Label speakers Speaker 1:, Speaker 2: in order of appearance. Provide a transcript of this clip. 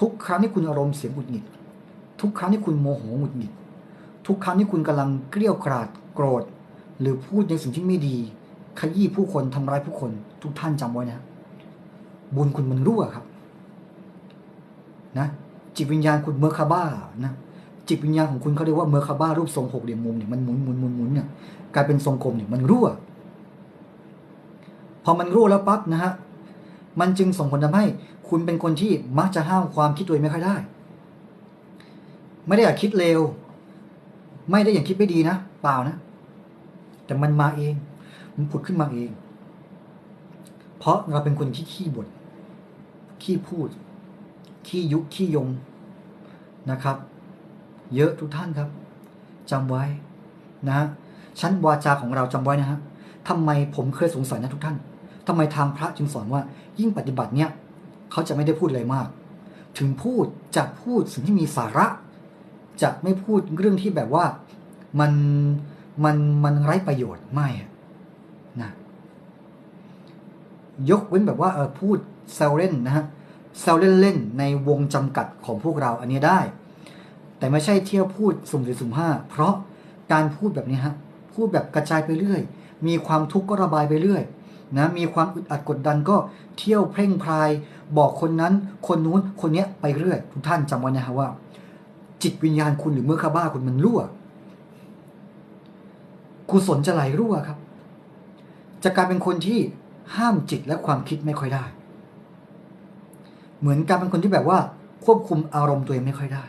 Speaker 1: ทุกครั้งที่คุณอารมณ์เสียงหงุดหงิด ทุกครั้งที่คุณโมโหหงุดหงิด ทุกครั้งที่คุณกำลังเกลี้ยวกราดโกรธ หรือพูดในสิ่งที่ไม่ดี ขยี้ผู้คนทำร้ายผู้คน ทุกท่านจำไว้นะ บุญคุณมันรั่วครับ นะ จิตวิญญาณคุณเมอร์คาบ้านะจิตวิญญาณของคุณเขาเรียกว่าเมอร์คาบ้ารูปทรงหกเหลี่ยมมุมเนี่ยมันหมุนหมุนหมุนหมุนเนี่ยกลายเป็นทรงกลมเนี่ยมันรั่ว พอมันรั่วแล้วปั๊บนะฮะ มันจึงส่งผลทำให้คุณเป็นคนที่มักจะห้ามความคิดตัวเองไม่ค่อยได้ ไม่ได้อยากคิดเลวไม่ได้อย่างคิดไม่ดีนะเปล่านะ แต่มันมาเอง มันผุดขึ้นมาเอง เพราะเราเป็นคนที่ขี้บ่นขี้พูด ขี้ยุขี้ยงนะครับ เยอะทุกท่านครับจำไว้นะฮะชั้นวาจาของเราจำไว้นะฮะทำไมผมเคยสงสัยนะทุกท่าน ทำไมทางพระจึงสอนว่า ยิ่งปฏิบัติเนี่ยเขาจะไม่ได้พูดอะไรมาก ถึงพูดจะพูดสิ่งที่มีสาระ จะไม่พูดเรื่องที่แบบว่ามันมันมันไร้ประโยชน์ไม่นะยกเว้นแบบว่าเออพูดแซวเล่นนะฮะแซวเล่นๆในวงจำกัดของพวกเราอันนี้ได้ แต่ไม่ใช่เที่ยวพูดสุ่มสี่สุ่มห้าเพราะการพูดแบบนี้ฮะพูดแบบกระจายไปเรื่อย มีความทุกข์ก็ระบายไปเรื่อย นะมีความอึดอัดกดดันก็เที่ยวเพ่งพราย บอกคนนั้น คนนู้นคนเนี้ยไปเรื่อย ทุกท่านจำไว้นะฮะว่า จิตวิญญาณคุณหรือเมื่อคาบ้าคุณมันรั่วกุศลจะไหลรั่วครับ จะกลายเป็นคนที่ห้ามจิตและความคิดไม่ค่อยได้ เหมือนการเป็นคนที่แบบว่าควบคุมอารมณ์ตัวเองไม่ค่อยได้